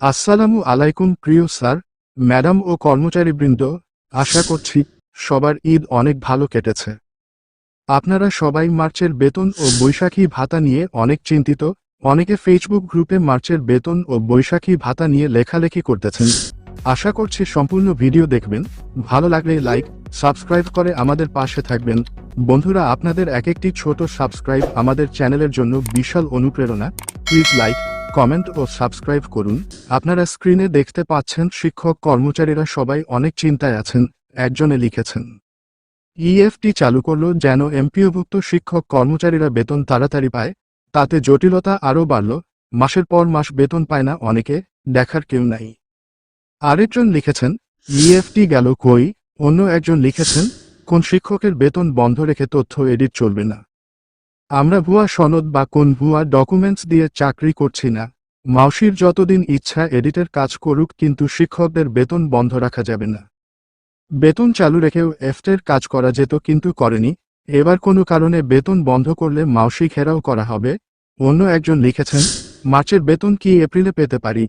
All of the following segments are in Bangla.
আসসালামু আলাইকুম, প্রিয় স্যার, ম্যাডাম ও কর্মচারীবৃন্দ, আশা করছি সবার ঈদ অনেক ভালো কেটেছে। আপনারা সবাই মার্চের বেতন ও বৈশাখী ভাতা নিয়ে অনেক চিন্তিত, অনেকে ফেসবুক গ্রুপে মার্চের বেতন ও বৈশাখী ভাতা নিয়ে লেখালেখি করতেছেন। আশা করছি সম্পূর্ণ ভিডিও দেখবেন, ভালো লাগলে লাইক, সাবস্ক্রাইব করে আমাদের পাশে থাকবেন। বন্ধুরা, আপনাদের এক একটি ছোট সাবস্ক্রাইব আমাদের চ্যানেলের জন্য বিশাল অনুপ্রেরণা। প্লিজ লাইক কমেন্ট ও সাবস্ক্রাইব করুন। আপনারা স্ক্রিনে দেখতে পাচ্ছেন শিক্ষক কর্মচারীরা সবাই অনেক চিন্তায় আছেন, একজনে লিখেছেন। ইএফটি চালু করল যেন এমপিওভুক্ত শিক্ষক কর্মচারীরা বেতন তাড়াতাড়ি পায়, তাতে জটিলতা আরও বাড়ল, মাসের পর মাস বেতন পায় না অনেকে, দেখার কেউ নাই। আরেকজন লিখেছেন ইএফটি গেল কই? অন্য একজন লিখেছেন, কোন শিক্ষকের বেতন বন্ধ রেখে তথ্য এডিট চলবে না। আমরা ভুয়া সনদ বা কোন ভুয়া ডকুমেন্টস দিয়ে চাকরি করছি না। মাউসির যতদিন ইচ্ছা এডিটের কাজ করুক কিন্তু শিক্ষকদের বেতন বন্ধ রাখা যাবে না। বেতন চালু রেখেও এফটের কাজ করা যেত কিন্তু করেনি। এবার কোনো কারণে বেতন বন্ধ করলে মাউসি ঘেরাও করা হবে। অন্য একজন লিখেছেন, মার্চের বেতন কি এপ্রিলে পেতে পারি?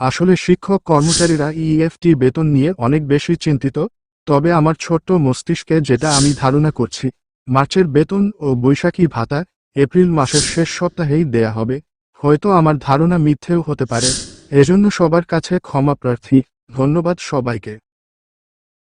আসলে শিক্ষক কর্মচারীরা ইএফটি বেতন নিয়ে অনেক বেশি চিন্তিত, তবে আমার ছোট্ট মস্তিষ্কে যেটা আমি ধারণা করছি মার্চের বেতন ও বৈশাখী ভাতা এপ্রিল মাসের শেষ সপ্তাহেই দেয়া হবে। হয়তো আমার ধারণা মিথ্যেও হতে পারে। এজন্য সবার কাছে ক্ষমা প্রার্থী। ধন্যবাদ সবাইকে।